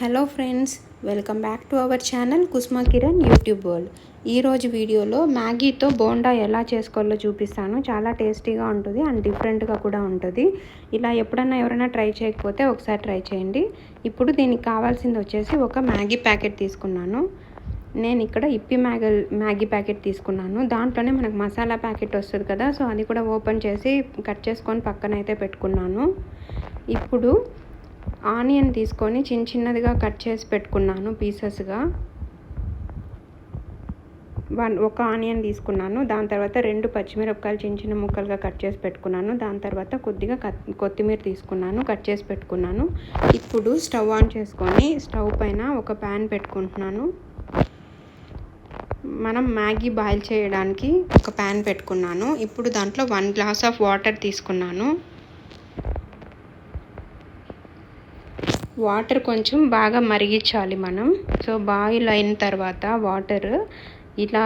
Hello friends welcome back to our channel Kusma Kiran YouTube world. ఈరోజు వీడియోలో మ్యాగీతో బోండా ఎలా చేసుకోవాలో చూపిస్తాను. చాలా టేస్టీగా ఉంటుంది అండ్ డిఫరెంట్గా కూడా ఉంటుంది. ఇలా ఎప్పుడన్నా ఎవరైనా ట్రై చేయకపోతే ఒకసారి ట్రై చేయండి. ఇప్పుడు దీనికి కావాల్సింది వచ్చేసి ఒక మ్యాగీ ప్యాకెట్ తీసుకున్నాను. నేను ఇక్కడ ఇప్పి మ్యాగల్ మ్యాగీ ప్యాకెట్ తీసుకున్నాను. దాంట్లోనే మనకు మసాలా ప్యాకెట్ వస్తుంది కదా సో అది కూడా ఓపెన్ చేసి కట్ చేసుకొని పక్కన అయితే పెట్టుకున్నాను. ఇప్పుడు ఆనియన్ తీసుకొని చిన్న చిన్నదిగా కట్ చేసి పెట్టుకున్నాను పీసెస్గా. వన్ ఒక ఆనియన్ తీసుకున్నాను. దాని తర్వాత రెండు పచ్చిమిరపకాయలు చిన్న చిన్న ముక్కలుగా కట్ చేసి పెట్టుకున్నాను. దాని తర్వాత కొద్దిగా కొత్తిమీర తీసుకున్నాను కట్ చేసి పెట్టుకున్నాను. ఇప్పుడు స్టవ్ ఆన్ చేసుకొని స్టవ్ పైన ఒక ప్యాన్ పెట్టుకుంటున్నాను. మనం మ్యాగీ బాయిల్ చేయడానికి ఒక ప్యాన్ పెట్టుకున్నాను. ఇప్పుడు దాంట్లో వన్ గ్లాస్ ఆఫ్ వాటర్ తీసుకున్నాను. వాటర్ కొంచెం బాగా మరిగించాలి మనం. సో బాయిల్ అయిన తర్వాత వాటర్ ఇలా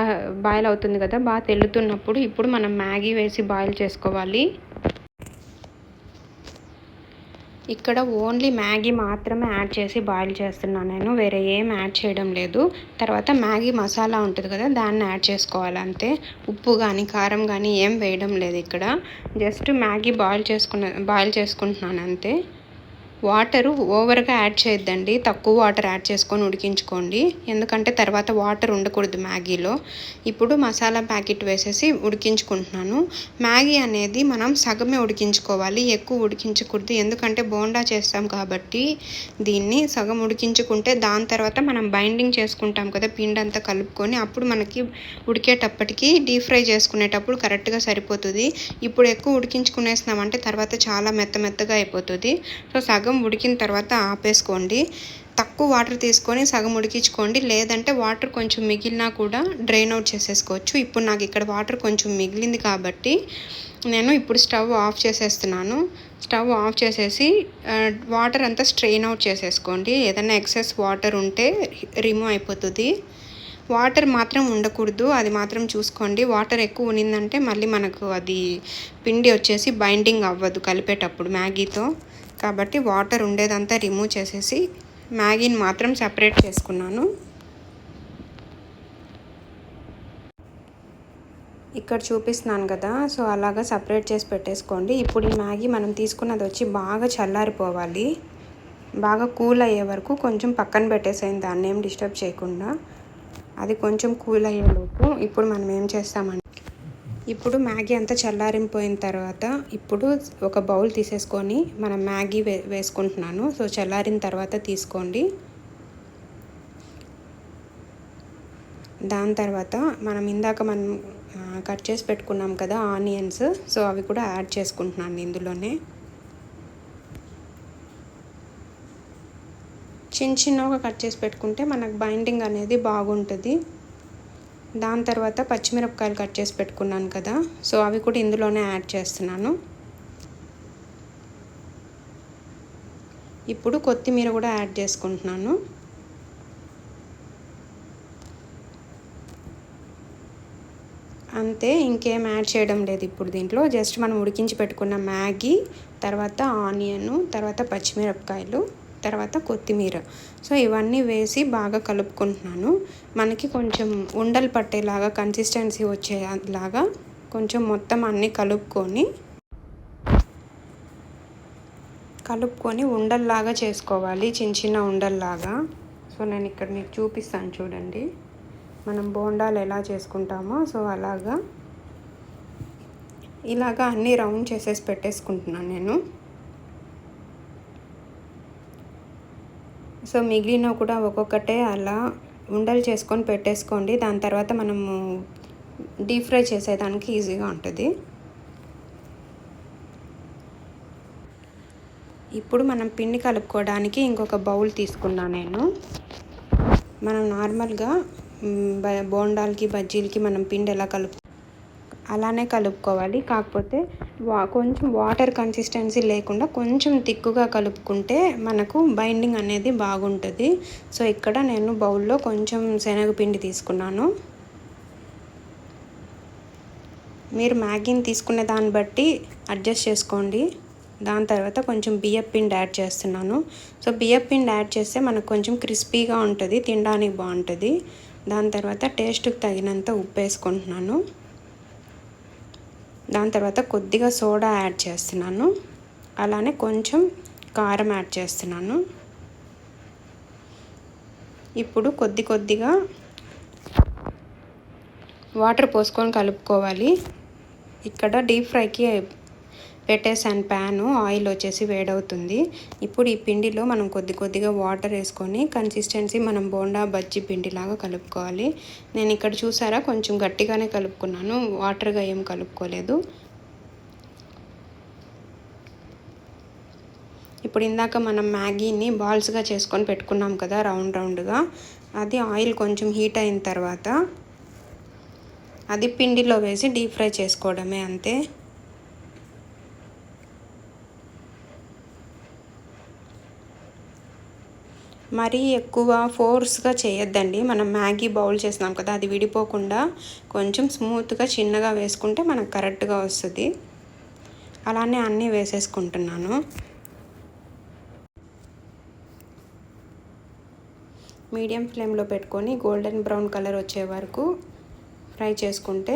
బాయిల్ అవుతుంది కదా బాగా తెల్లుతున్నప్పుడు ఇప్పుడు మనం మ్యాగీ వేసి బాయిల్ చేసుకోవాలి. ఇక్కడ ఓన్లీ మ్యాగీ మాత్రమే యాడ్ చేసి బాయిల్ చేస్తున్నాను నేను. వేరే ఏం యాడ్ చేయడం లేదు. తర్వాత మ్యాగీ మసాలా ఉంటుంది కదా దాన్ని యాడ్ చేసుకోవాలి అంతే. ఉప్పు కానీ కారం కానీ ఏం వేయడం లేదు ఇక్కడ. జస్ట్ మ్యాగీ బాయిల్ చేసుకున్న బాయిల్ చేసుకుంటున్నాను అంతే. వాటరు ఓవర్గా యాడ్ చేయొద్దండి. తక్కువ వాటర్ యాడ్ చేసుకొని ఉడికించుకోండి. ఎందుకంటే తర్వాత వాటర్ ఉండకూడదు మ్యాగీలో. ఇప్పుడు మసాలా ప్యాకెట్ వేసేసి ఉడికించుకుంటున్నాను. మ్యాగీ అనేది మనం సగమే ఉడికించుకోవాలి. ఎక్కువ ఉడికించకూడదు. ఎందుకంటే బోండా చేస్తాం కాబట్టి దీన్ని సగం ఉడికించుకుంటే దాని తర్వాత మనం బైండింగ్ చేసుకుంటాం కదా పిండి అంతా కలుపుకొని అప్పుడు మనకి ఉడికేటప్పటికి డీప్ ఫ్రై చేసుకునేటప్పుడు కరెక్ట్గా సరిపోతుంది. ఇప్పుడు ఎక్కువ ఉడికించుకునేసినామంటే తర్వాత చాలా మెత్త మెత్తగా అయిపోతుంది. సో సగం సగం ఉడికిన తర్వాత ఆపేసుకోండి. తక్కువ వాటర్ తీసుకొని సగం ఉడికించుకోండి. లేదంటే వాటర్ కొంచెం మిగిలినా కూడా డ్రైన్ అవుట్ చేసేసుకోవచ్చు. ఇప్పుడు నాకు ఇక్కడ వాటర్ కొంచెం మిగిలింది కాబట్టి నేను ఇప్పుడు స్టవ్ ఆఫ్ చేసేస్తున్నాను. స్టవ్ ఆఫ్ చేసేసి వాటర్ అంతా స్ట్రెయిన్ అవుట్ చేసేసుకోండి. ఏదైనా ఎక్సెస్ వాటర్ ఉంటే రిమూవ్ అయిపోతుంది. వాటర్ మాత్రం ఉండకూడదు. అది మాత్రం చూసుకోండి. వాటర్ ఎక్కువ ఉన్నిందంటే మళ్ళీ మనకు అది పిండి వచ్చేసి బైండింగ్ అవ్వదు కలిపేటప్పుడు మ్యాగీతో. కాబట్టి వాటర్ ఉండేదంతా రిమూవ్ చేసేసి మ్యాగీని మాత్రం సపరేట్ చేసుకున్నాను. ఇక్కడ చూపిస్తున్నాను కదా సో అలాగా సపరేట్ చేసి పెట్టేసుకోండి. ఇప్పుడు ఈ మ్యాగీ మనం తీసుకున్నది వచ్చి బాగా చల్లారిపోవాలి. బాగా కూల్ అయ్యే వరకు కొంచెం పక్కన పెట్టేసేయండి దాన్ని ఏం డిస్టర్బ్ చేయకుండా. అది కొంచెం కూల్ అయ్యేలోపు ఇప్పుడు మనం ఏం చేస్తామంటే ఇప్పుడు మ్యాగీ అంతా చల్లారిపోయిన తర్వాత ఇప్పుడు ఒక బౌల్ తీసేసుకొని మనం మ్యాగీ వే వేసుకుంటున్నాను. సో చల్లారిన తర్వాత తీసుకోండి. దాని తర్వాత మనం ఇందాక మనం కట్ చేసి పెట్టుకున్నాం కదా ఆనియన్స్. సో అవి కూడా యాడ్ చేసుకుంటున్నాను ఇందులోనే. చిన్న చిన్నగా కట్ చేసి పెట్టుకుంటే మనకు బైండింగ్ అనేది బాగుంటుంది. దాని తర్వాత పచ్చిమిరపకాయలు కట్ చేసి పెట్టుకున్నాను కదా. సో అవి కూడా ఇందులోనే యాడ్ చేస్తున్నాను. ఇప్పుడు కొత్తిమీర కూడా యాడ్ చేసుకుంటున్నాను. అంతే ఇంకేం యాడ్ చేయడం లేదు ఇప్పుడు దీంట్లో. జస్ట్ మనం ఉడికించి పెట్టుకున్న మ్యాగీ తర్వాత ఆనియన్ తర్వాత పచ్చిమిరపకాయలు. తర్వాత కొత్తిమీర. సో ఇవన్నీ వేసి బాగా కలుపుకుంటున్నాను. మనకి కొంచెం ఉండలు పట్టేలాగా కన్సిస్టెన్సీ వచ్చేలాగా కొంచెం మొత్తం అన్నీ కలుపుకొని కలుపుకొని ఉండల్లాగా చేసుకోవాలి. చిన్న చిన్న ఉండల్లాగా. సో నేను ఇక్కడ మీకు చూపిస్తాను చూడండి. మనం బోండాలు ఎలా చేసుకుంటామో సో అలాగా. ఇలాగా అన్నీ రౌండ్ చేసేసి పెట్టేసుకుంటున్నాను నేను. సో మిగిలిన కూడా ఒక్కొక్కటే అలా ఉండలు చేసుకొని పెట్టేసుకోండి. దాని తర్వాత మనము డీప్ ఫ్రై చేసేదానికి ఈజీగా ఉంటుంది. ఇప్పుడు మనం పిండి కలుపుకోవడానికి ఇంకొక బౌల్ తీసుకున్నా నేను. మనం నార్మల్గా బోండాలకి బజ్జీలకి మనం పిండి ఎలా కలుపు అలానే కలుపుకోవాలి. కాకపోతే వా కొంచెం వాటర్ కన్సిస్టెన్సీ లేకుండా కొంచెం తిక్కుగా కలుపుకుంటే మనకు బైండింగ్ అనేది బాగుంటుంది. సో ఇక్కడ నేను బౌల్లో కొంచెం శనగపిండి తీసుకున్నాను. మీరు మ్యాగీని తీసుకునే దాన్ని బట్టి అడ్జస్ట్ చేసుకోండి. దాని తర్వాత కొంచెం బియ్యం పిండి యాడ్ చేస్తున్నాను. సో బియ్యం పిండి యాడ్ చేస్తే మనకు కొంచెం క్రిస్పీగా ఉంటుంది తినడానికి బాగుంటుంది. దాని తర్వాత టేస్ట్కి తగినంత ఉప్పు వేసుకుంటున్నాను. దాని తర్వాత కొద్దిగా సోడా యాడ్ చేస్తున్నాను. అలానే కొంచెం కారం యాడ్ చేస్తున్నాను. ఇప్పుడు కొద్ది కొద్దిగా వాటర్ పోసుకొని కలుపుకోవాలి. ఇక్కడ డీప్ ఫ్రైకి పెట్టేసాను ప్యాను ఆయిల్ వచ్చేసి వేడవుతుంది. ఇప్పుడు ఈ పిండిలో మనం కొద్ది కొద్దిగా వాటర్ వేసుకొని కన్సిస్టెన్సీ మనం బోండా బజ్జి పిండిలాగా కలుపుకోవాలి. నేను ఇక్కడ చూసారా? కొంచెం గట్టిగానే కలుపుకున్నాను. వాటర్గా ఏం కలుపుకోలేదు. ఇప్పుడు ఇందాక మనం మ్యాగీని బాల్స్గా చేసుకొని పెట్టుకున్నాం కదా రౌండ్ రౌండ్గా అది ఆయిల్ కొంచెం హీట్ అయిన తర్వాత అది పిండిలో వేసి డీప్ ఫ్రై చేసుకోవడమే అంతే. మరీ ఎక్కువ ఫోర్స్గా చేయొద్దండి. మనం మ్యాగీ బౌల్ చేసినాం కదా అది విడిపోకుండా కొంచెం స్మూత్గా చిన్నగా వేసుకుంటే మనకు కరెక్ట్గా వస్తుంది. అలానే అన్నీ వేసేసుకుంటున్నాను. మీడియం ఫ్లేమ్లో పెట్టుకొని గోల్డెన్ బ్రౌన్ కలర్ వచ్చే వరకు ఫ్రై చేసుకుంటే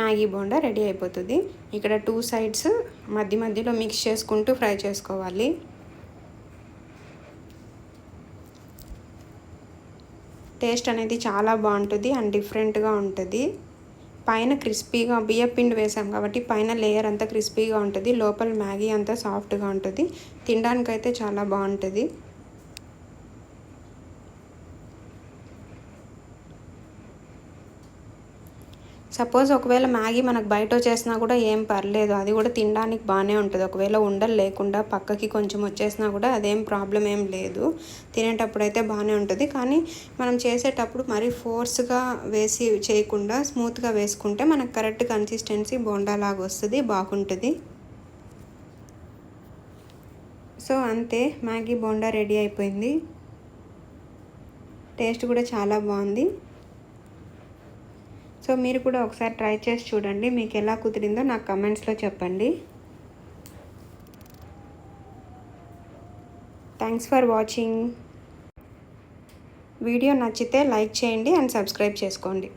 మ్యాగీ బోండా రెడీ అయిపోతుంది. ఇక్కడ టూ సైడ్స్ మధ్య మధ్యలో మిక్స్ చేసుకుంటూ ఫ్రై చేసుకోవాలి. టేస్ట్ అనేది చాలా బాగుంటుంది అండ్ డిఫరెంట్గా ఉంటుంది. పైన క్రిస్పీగా బియ్య పిండి వేసాం కాబట్టి పైన లేయర్ అంతా క్రిస్పీగా ఉంటుంది. లోపల మ్యాగీ అంతా సాఫ్ట్గా ఉంటుంది. తినడానికైతే చాలా బాగుంటుంది. సపోజ్ ఒకవేళ మ్యాగీ మనకు బయట వచ్చేసినా కూడా ఏం పర్లేదు అది కూడా తినడానికి బాగానే ఉంటుంది. ఒకవేళ ఉండలు లేకుండా పక్కకి కొంచెం వచ్చేసినా కూడా అదేం ప్రాబ్లం ఏం లేదు. తినేటప్పుడు అయితే బాగానే ఉంటుంది. కానీ మనం చేసేటప్పుడు మరీ ఫోర్స్గా వేసి చేయకుండా స్మూత్గా వేసుకుంటే మనకు కరెక్ట్ కన్సిస్టెన్సీ బోండాలాగా వస్తుంది బాగుంటుంది. సో అంతే. మ్యాగీ బోండా రెడీ అయిపోయింది. టేస్ట్ కూడా చాలా బాగుంది. సో మీరు కూడా ఒకసారి ట్రై చేసి చూడండి. మీకు ఎలా కుదిరిందో నాకు కమెంట్స్లో చెప్పండి. థ్యాంక్స్ ఫర్ వాచింగ్ వీడియో నచ్చితే లైక్ చేయండి అండ్ సబ్స్క్రైబ్ చేసుకోండి.